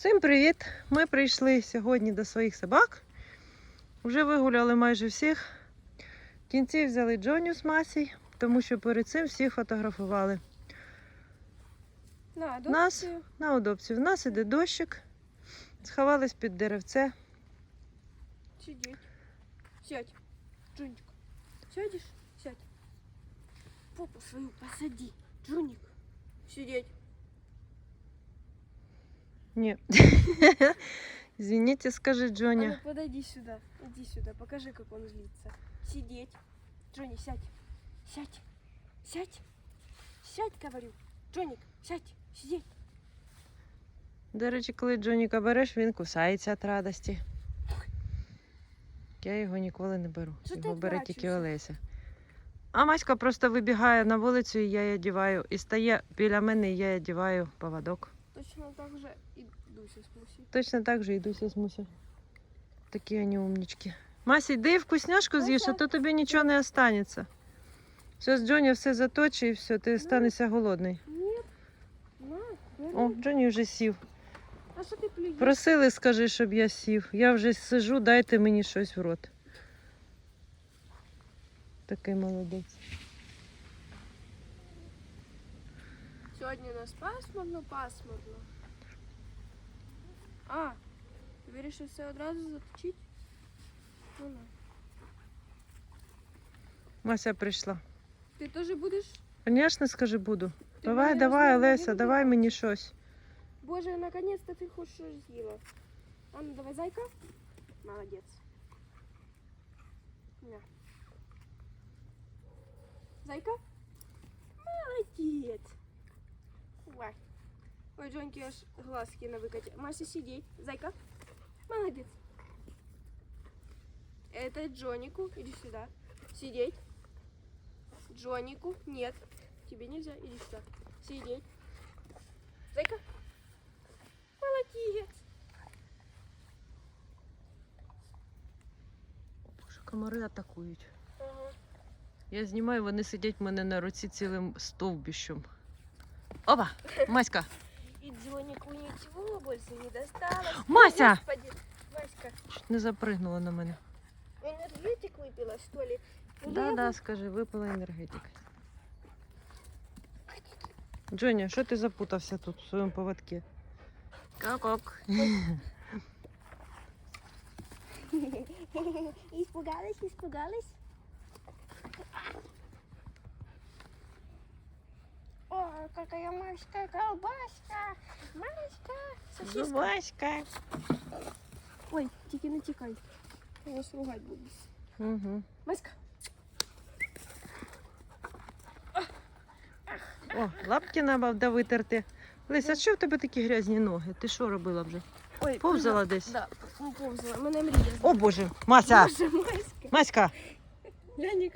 Всім привіт! Ми прийшли сьогодні до своїх собак. Вже вигуляли майже всіх. В кінці взяли Джоню з Масій, тому що перед цим всіх фотографували. На, Нас на удобці. В нас іде дощик. Сховались під деревце. Сидеть. Сядь. Джунчик. Сядешь? Сядь. Попу свою посади. Джуник. Сидеть. Ні. Извините, скажи А ну подойди сюда. Иди сюда. Покажи, как он злится. Сидеть. Джонни, сядь. Сядь. Сядь. Сядь, говорю. Джоник, сядь. Сидеть. До речі, коли Джоніка береш, він кусається від радості. Я його ніколи не беру. Що його бере тільки? Олеся. А Маська просто вибігає на вулицю, і я її одіваю. І стає біля мене, і я їй одіваю поводок. Точно так же и Дуся с. Точно так же йдуся з Муся. Такі вони умнічки. Мася, йди вкусняшку з'їш, а то тобі нічого не останеться. Зараз Джоні все заточить і все, ти станешся голодний. Нет. На, бери. О, Джоні вже сів. А что ты плюешь? Просили, скажи, щоб я сів. Я вже сижу, дайте мені щось в рот. Такий молодець. Сьогодні у нас пасмурно, пасмурно. А, ти вирішив все одразу заточити? Ну на. Мася прийшла. Ти теж будеш? Звісно, скажи, буду. Ти Давай, мене давай, розумієш, Олеся, я давай люблю. мені щось. Боже, наконец-то ти хоч щось з'їла. А ну давай, зайка. Молодець. На. Зайка? Молодець. Ой. Ой, Джоньки аж глазки на выкате. Мася, сидеть. Зайка. Молодец. Это Джонику. Иди сюда. Сидеть. Джонику. Нет. Тебе нельзя. Иди сюда. Сидеть. Зайка. Молодец. Боже, комари атакують. Ага. Я знімаю, вони сидять в мене на руці цілим стовбищем. Опа! Маська! И Джонику ничего больше не досталось. Мася! Господи, Васька, Чуть не запригнула на мене. энергетик выпила, что ли? Да, да, скажи, випила енергетик. Джоня, що ти запутався тут в своєму поводці? Ок-ок. Испугалась, испугалась. О, какая Машка, колбаска. Машка, сосиска. Зубаська. Ой, тільки не тікай. Я вас ругать буду. Угу. Маська. О, лапки треба витерти. Лися, що в тебе такі грязні ноги? Ти що робила вже? Ой, Повзала десь? Да, повзала. Мене мрія. О Боже, Мася! Боже, Маська. Маська! Я не